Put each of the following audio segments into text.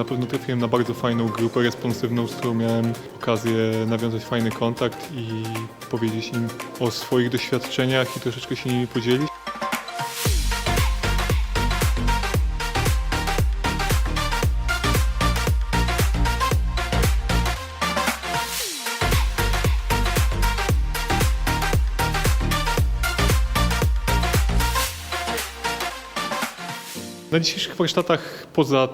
na pewno trafiłem na bardzo fajną grupę responsywną, z którą miałem okazję nawiązać fajny kontakt i powiedzieć im o swoich doświadczeniach i troszeczkę się nimi podzielić. Na dzisiejszych warsztatach poza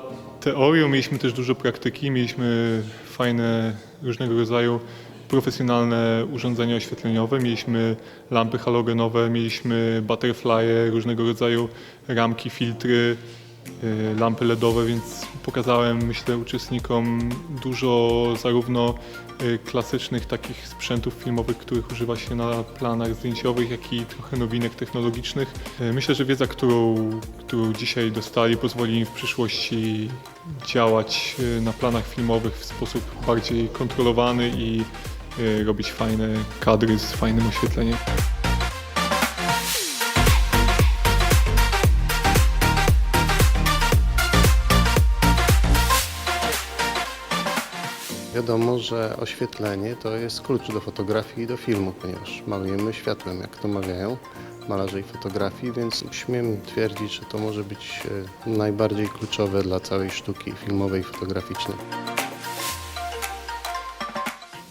teorią mieliśmy też dużo praktyki, mieliśmy fajne różnego rodzaju profesjonalne urządzenia oświetleniowe, mieliśmy lampy halogenowe, mieliśmy butterfly, różnego rodzaju ramki, filtry, lampy LEDowe, więc pokazałem myślę uczestnikom dużo zarówno y, klasycznych takich sprzętów filmowych, których używa się na planach zdjęciowych, jak i trochę nowinek technologicznych. Y, Myślę, że wiedza, którą, którą dzisiaj dostali, pozwoli im w przyszłości działać y, na planach filmowych w sposób bardziej kontrolowany i y, robić fajne kadry z fajnym oświetleniem. Wiadomo, że oświetlenie to jest klucz do fotografii i do filmu, ponieważ malujemy światłem, jak to mawiają malarze i fotografii, więc śmiem twierdzić, że to może być e, najbardziej kluczowe dla całej sztuki filmowej i fotograficznej.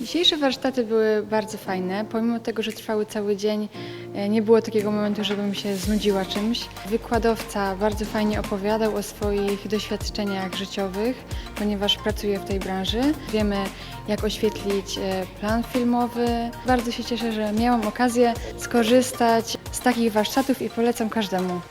Dzisiejsze warsztaty były bardzo fajne. Pomimo tego, że trwały cały dzień, e, nie było takiego momentu, żebym się znudziła czymś. Wykładowca bardzo fajnie opowiadał o swoich doświadczeniach życiowych, ponieważ pracuje w tej branży. Wiemy, jak oświetlić e, plan filmowy. Bardzo się cieszę, że miałam okazję skorzystać z takich warsztatów i polecam każdemu.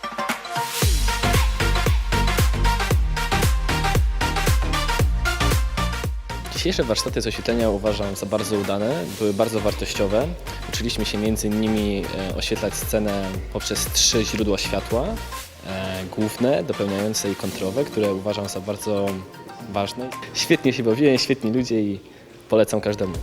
Dzisiejsze warsztaty z oświetlenia uważam za bardzo udane, były bardzo wartościowe. Uczyliśmy się m.in. e, oświetlać scenę poprzez trzy źródła światła, e, główne, dopełniające i kontrowe, które uważam za bardzo ważne. Świetnie się bawiłem, świetni ludzie i polecam każdemu.